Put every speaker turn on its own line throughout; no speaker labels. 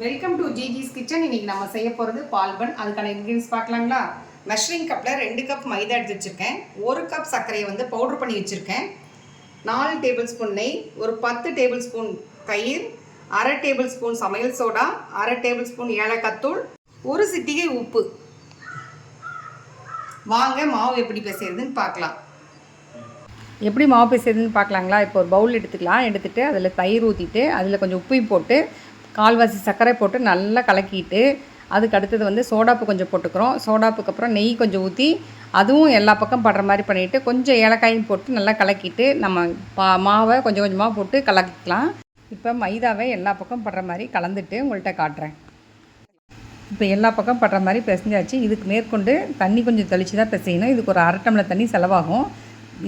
Welcome to ஜிஜிஸ் kitchen இன்னைக்கு நம்ம செய்ய போகிறது பால்பன். அதுக்கான இன்க்ரீடியன்ஸ் பார்க்கலாங்களா? மெஷரிங் கப்பில் ரெண்டு கப் மைதா எடுத்து வச்சுருக்கேன். ஒரு கப் சர்க்கரையை வந்து பவுடர் பண்ணி வச்சுருக்கேன். நாலு டேபிள் ஸ்பூன் நெய் ஒரு பத்து டேபிள் ஸ்பூன் தயிர் அரை டேபிள் ஸ்பூன் சமையல் சோடா அரை டேபிள் ஸ்பூன் ஏலக்காத்தூள் ஒரு சிட்டிகை உப்பு. வாங்க மாவு எப்படி பிசைறதுன்னு பார்க்கலாம். எப்படி மாவு பிசைறதுன்னு பார்க்கலாங்களா? இப்போ ஒரு பவுல் எடுத்துக்கலாம். எடுத்துகிட்டு அதில் தயிர் ஊற்றிட்டு அதில் கொஞ்சம் உப்பையும் போட்டு கால்வாசி சர்க்கரை போட்டு நல்லா கலக்கிட்டு அதுக்கு அடுத்தது வந்து சோடாப்பு கொஞ்சம் போட்டுக்கிறோம். சோடாப்புக்கு அப்புறம் நெய் கொஞ்சம் ஊற்றி அதுவும் எல்லா பக்கம் படுற மாதிரி பண்ணிவிட்டு கொஞ்சம் ஏலக்காயும் போட்டு நல்லா கலக்கிட்டு நம்ம பா மாவை கொஞ்சம் கொஞ்சமாக போட்டு கலக்கிக்கலாம். இப்போ மைதாவை எல்லா பக்கம் படுற மாதிரி கலந்துட்டு உங்கள்கிட்ட காட்டுறேன். இப்போ எல்லா பக்கம் படுற மாதிரி பிசைஞ்சாச்சு. இதுக்கு மேற்கொண்டு தண்ணி கொஞ்சம் தெளித்து தான் பிசையணும். இதுக்கு ஒரு அரை டம்ளர் தண்ணி செலவாகும்.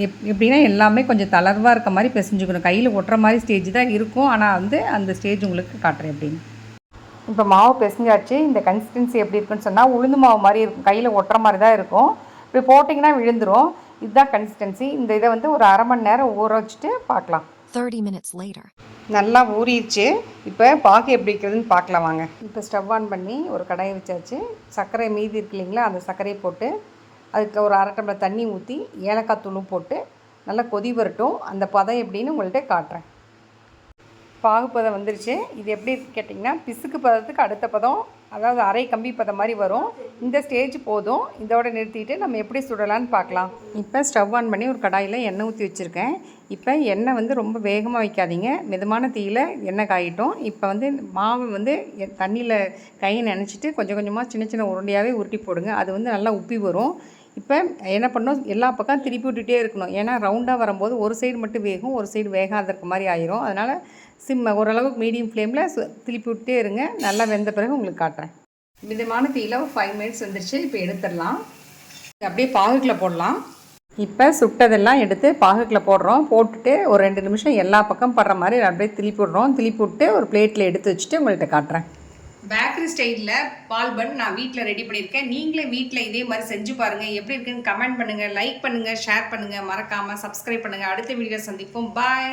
எப் எப்படின்னா எல்லாமே கொஞ்சம் தளர்வாக இருக்க மாதிரி பிசைஞ்சுக்கணும். கையில் ஒட்டுற மாதிரி ஸ்டேஜ் தான் இருக்கும். ஆனால் வந்து அந்த ஸ்டேஜ் உங்களுக்கு காட்டுறேன் அப்படின்னு. இப்போ மாவு பிசைஞ்சாச்சு. இந்த கன்சிஸ்டன்சி எப்படி இருக்குன்னு சொன்னால் உளுந்து மாவு மாதிரி இருக்கும். கையில் ஒட்டுற மாதிரி தான் இருக்கும். இப்படி போட்டிங்கன்னா விழுந்துரும். இதுதான் கன்சிஸ்டன்சி இந்த இதை வந்து ஒரு அரை மணி நேரம் ஊற வச்சுட்டு பார்க்கலாம்.
30 minutes later.
நல்லா ஊறிடுச்சு. இப்போ பாகு எப்படி வைக்கிறதுன்னு பார்க்கலாம் வாங்க. இப்போ ஸ்டவ் ஆன் பண்ணி ஒரு கடாயை வச்சாச்சு. சர்க்கரை மீதி இருக்கு இல்லைங்களா? அந்த சர்க்கரையை போட்டு அதுக்கு ஒரு அரை டம்ளர் தண்ணி ஊற்றி ஏலக்காய் தூளும் போட்டு நல்லா கொதி வரட்டும். அந்த பதம் எப்படின்னு உங்கள்கிட்ட காட்டுறேன். பாகு பதம் வந்துருச்சு. இது எப்படி கேட்டிங்கன்னா பிசுக்கு பதத்துக்கு அடுத்த பதம் அதாவது அரை கம்பி பதம் மாதிரி வரும். இந்த ஸ்டேஜ் போதும். இதோட நிறுத்திட்டு நம்ம எப்படி சுடலான்னு பார்க்கலாம். இப்போ ஸ்டவ் ஆன் பண்ணி ஒரு கடாயில் எண்ணெய் ஊற்றி வச்சுருக்கேன். இப்போ எண்ணெய் வந்து ரொம்ப வேகமாக வைக்காதீங்க. மிதமான தீயில் எண்ணெய் காயிட்டும். இப்போ வந்து மாவு வந்து தண்ணியில் கையை நினச்சிட்டு கொஞ்சம் கொஞ்சமாக சின்ன சின்ன உருண்டையாகவே உருட்டி போடுங்க. அது வந்து நல்லா உப்பி வரும். இப்போ என்ன பண்ணணும்? எல்லா பக்கம் திருப்பி விட்டுட்டே இருக்கணும். ஏன்னா ரவுண்டாக வரும்போது ஒரு சைடு மட்டும் வேகும் ஒரு சைடு வேகாத இருக்க மாதிரி ஆயிரும். அதனால் சிம் ஓரளவுக்கு மீடியம் ஃப்ளேமில் திருப்பி விட்டுட்டே இருங்க. நல்லா வெந்த பிறகு உங்களுக்கு காட்டுறேன். மிதமான தீயில் ஒரு ஃபைவ் மினிட்ஸ் வந்துருச்சு. இப்போ எடுத்துடலாம். அப்படியே பாகுக்கில் போடலாம். இப்போ சுட்டதெல்லாம் எடுத்து பாகுக்கில் போடுறோம். போட்டுட்டு ஒரு ரெண்டு நிமிஷம் எல்லா பக்கம் படுற மாதிரி அப்படியே திருப்பி விடுறோம். திருப்பி விட்டு ஒரு பிளேட்டில் எடுத்து வச்சுட்டு உங்கள்கிட்ட காட்டுறேன். பேக்கரி ஸ்டைலில் பால் பன் நான் வீட்டில் ரெடி பண்ணியிருக்கேன் நீங்களே வீட்டில் இதே மாதிரி செஞ்சு பாருங்கள் எப்படி இருக்குன்னு கமெண்ட் பண்ணுங்கள் லைக் பண்ணுங்கள் ஷேர் பண்ணுங்கள் மறக்காமல் சப்ஸ்கிரைப் பண்ணுங்கள் அடுத்த வீடியோ சந்திப்போம். பாய்